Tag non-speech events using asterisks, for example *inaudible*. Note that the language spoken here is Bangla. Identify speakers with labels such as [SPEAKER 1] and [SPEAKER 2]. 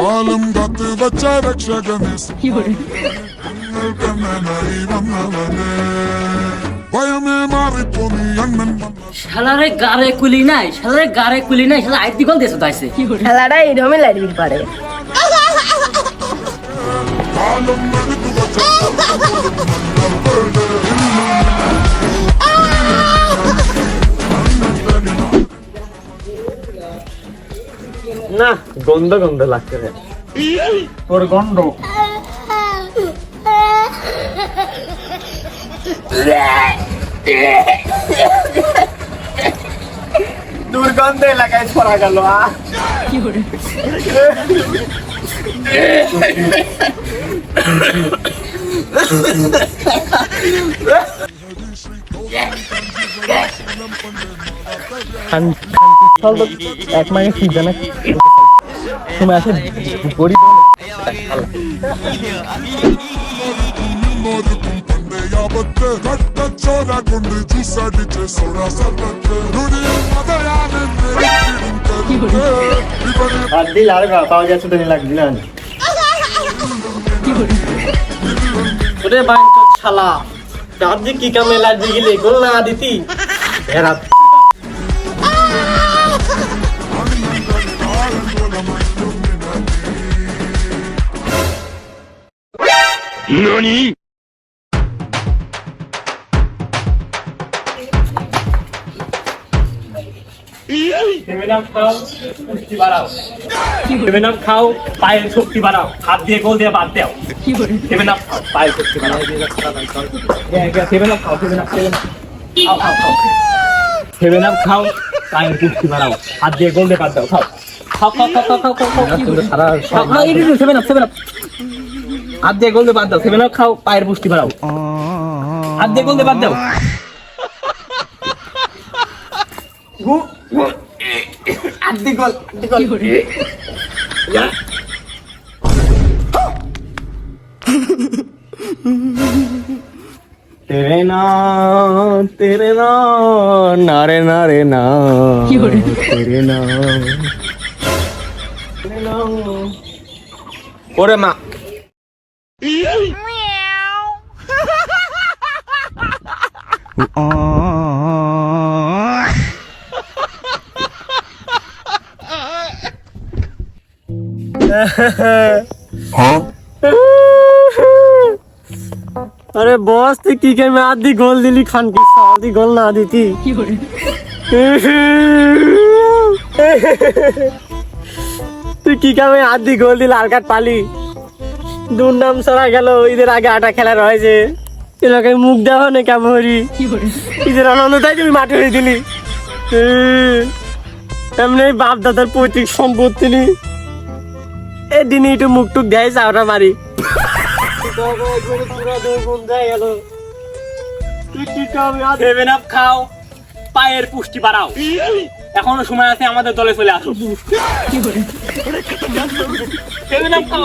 [SPEAKER 1] കാലം കത്ത് വച്ച രക്ഷകനെ
[SPEAKER 2] শালারে গারে কুলি নাই শালারে গারে কুলি নাই শালা আইতি কল দেশে তাইছে
[SPEAKER 3] শালারা এরমই লাইবির পারে
[SPEAKER 4] না গন্ধ গন্ধ লাগছে রে। তোর গন্ধ। দুর্গন্ধ এলাকায় ছড়া গেল *laughs* এক মাইনে কি জানে তুমি আসে
[SPEAKER 1] বড়ি சோரா கொண்டு ஜூஸ் அடிச்சு சோடா சட்டத்து
[SPEAKER 5] நுடிய மதையான அப்படி யாருக்கா பாவ ஜாச்சு தண்ணி லாக் தினான் ওরে বাইন তো শালা তার কি কামে লাগি গেলে গোল না দিতি? এরা
[SPEAKER 4] সেভেনাম বাড়াও খাও পায়ের শক্তি বাড়াও হাত দিয়ে গোল দিয়ে বাদ দাও সেভেনাম খাও পায়ের শক্তি বাড়াও খাও সেভেনাম খাও খাও খাও সেভেনাম খাও পায়ের পুষ্টি বাড়াও হাত দিয়ে গোল দিয়ে বাদ দাও খাও খাও খাও খাও খাও খাও খাও খাও খাও খাও এই সেভেনাম সেভেনাম হাত দিয়ে গোল দিয়ে বাদ দাও সেভেনাম খাও পায়ের পুষ্টি বাড়াও হাত দিয়ে গোল দিয়ে বাদ দাও আদিগল তেরে না তেরে না না রে না রে না। তেরে না। ওরে মা। Oh. *laughs*
[SPEAKER 5] আরে বস, তুই কি কামে আদি গোল দিলি খান কি? আদি গোল না দিতি। *laughs* তুই কি কামে আদি গোল দিল আর কাট পালি। দুর্নাম সরা গেল, ঈদের আগে আটা খেলা রয়েছে। এলাকায় মুখ দেওয়া না কেমন ঈদের আনন্দটাই তুমি মাঠে হয়ে দিলি। এমনি বাপ দাদার পৈতৃক সম্পত্তি নি। এদিন একটু মুখ টুক দেয় চাওটা মারি
[SPEAKER 4] সেভেন আপ খাও, পায়ের পুষ্টি বাড়াও। এখনও সময় আছে, আমাদের দলে চলে আসো। খাও